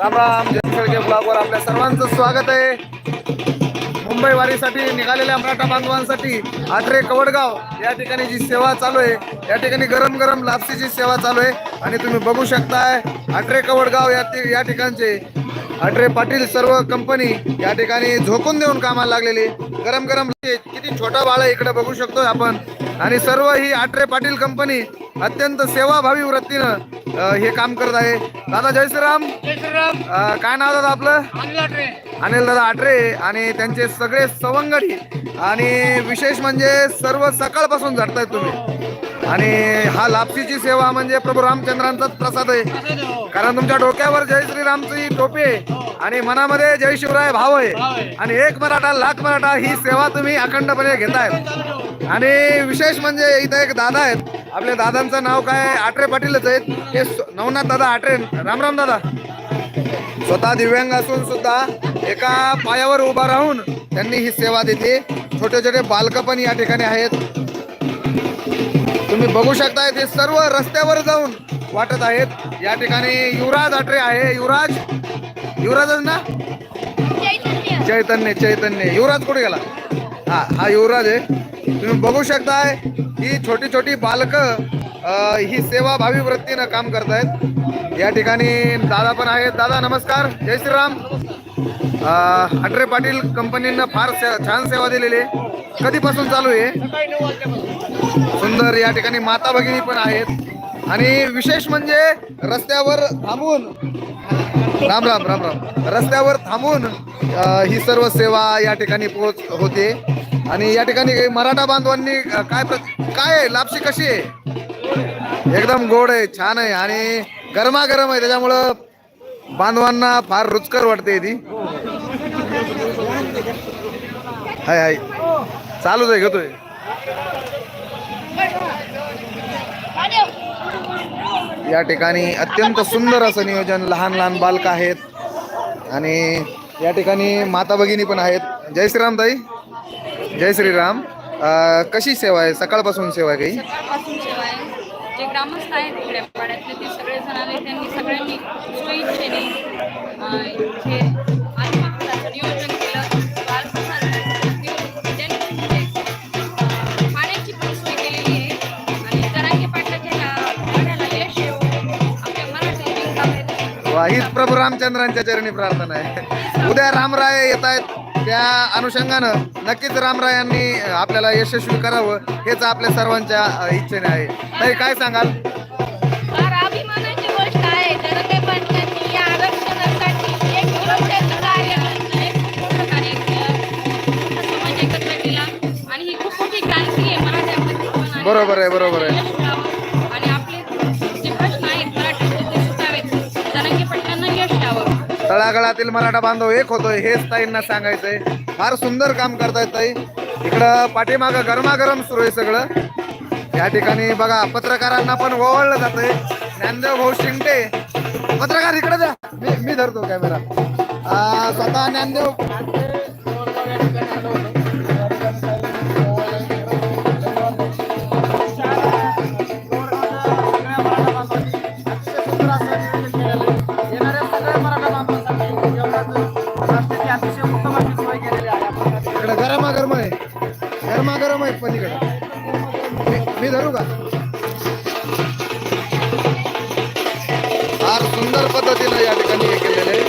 राम राम जनसळके ब्लॉगवर आपल्या सर्वांचं स्वागत आहे. मुंबई वारीसाठी निघालेल्या मराठा बांधवांसाठी आठरे कवडगाव या ठिकाणी जी सेवा चालू आहे या ठिकाणी गरम गरम लापसीची सेवा चालू आहे. आणि तुम्ही बघू शकताय आठरे कवडगाव या या ठिकाणचे आठरे पाटील सर्व कंपनी या ठिकाणी झोकून देऊन कामाला लागलेली. गरम गरम किती छोटा बाळ इकडे बघू शकतोय आपण. आणि सर्व ही आठरे पाटील कंपनी अत्यंत सेवाभावी वृत्तीनं हे काम करत आहे. दादा जय श्रीराम. काय नाव दादा आपलं? अनिल दादा आटरे आणि त्यांचे सगळे सवंगडी. आणि विशेष म्हणजे सर्व सकाळपासून झटतायत तुम्ही. आणि हा लापसीची सेवा म्हणजे प्रभू रामचंद्रांचाच प्रसाद आहे. कारण तुमच्या डोक्यावर जय श्रीरामची टोपी आहे आणि मनामध्ये जय शिवराय भाव आहे. आणि एक मराठा लाख मराठा ही सेवा तुम्ही अखंडपणे घेताय. आणि विशेष म्हणजे इथं एक दादा आहेत. आपल्या दादांचं नाव काय? आटरे पाटीलच आहेत. हे नवनाथ दादा आटरे राम राम दादा. स्वतः दिव्यांग असून सुद्धा एका पायावर उभा राहून त्यांनी ही सेवा देते. छोटे छोटे बालकं पण या ठिकाणी आहेत. तुम्ही बघू शकताय ते सर्व रस्त्यावर जाऊन वाटत आहेत. या ठिकाणी युवराज आटरे आहे. युवराज युवराजच ना चैतन्य चैतन्य. युवराज कुठे गेला? हा हा युवराज आहे. तुम्ही बघू शकताय ही छोटी छोटी बालक ही सेवा भावी वृत्तीनं काम करतायत. या ठिकाणी दादा पण आहेत. दादा नमस्कार. जय श्रीराम. अ, अठरे पाटील कंपनीनं फार से- छान सेवा दिलेली आहे. कधीपासून चालू आहे सुंदर या ठिकाणी माता भगिनी पण आहेत. आणि विशेष म्हणजे रस्त्यावर थांबून राम राम राम राम. रस्त्यावर थांबून ही सर्व सेवा या ठिकाणी पोहोच होते. आणि या ठिकाणी मराठा बांधवांनी काय काय आहे? लापशी कशी आहे? एकदम गोड आहे छान आहे. आणि गरमागरम आहे त्याच्यामुळं बांधवांना फार रुचकर वाटते ती. हाय हाय. चालूच आहे घेतोय. या ठिकाणी अत्यंत सुंदर असं नियोजन लहान लहान बालक आहेत. आणि या ठिकाणी माता भगिनी पण आहेत. जय श्रीराम ताई. जय श्रीराम. कशी सेवा आहे? सकाळपासून सेवा आहे काही? सकाळपासून सेवा आहे. जे ग्रामस्थ आहेत इकडे ते सगळे जण आले. त्यांनी सगळ्यांनी स्वइच्छेने हीच प्रभू रामचंद्रांच्या चरणी प्रार्थना आहे. उद्या रामराय येत आहेत त्या अनुषंगानं नक्कीच रामरायांनी आपल्याला यशस्वी करावं हेच आपल्या सर्वांच्या इच्छेने आहे. ताई काय सांगाल? फार अभिमानाची गोष्ट आहे. तळागाळातील मराठा बांधव एक होतोय हेच ताईंना सांगायचंय. फार सुंदर काम करतायत ताई. इकडं पाठीमागं गरमागरम सुरू आहे सगळं. या ठिकाणी बघा पत्रकारांना पण ओवाळलं जातंय. ज्ञानदेव भाऊ शिंगटे. पत्रकार इकडे द्या मी मी धरतो कॅमेरा. स्वतः ज्ञानदेव. इकडे गरमागरम आहे. गरमागरम आहे पलीकडे मी धरू का? फार सुंदर पद्धतीनं या ठिकाणी हे केलेलं आहे.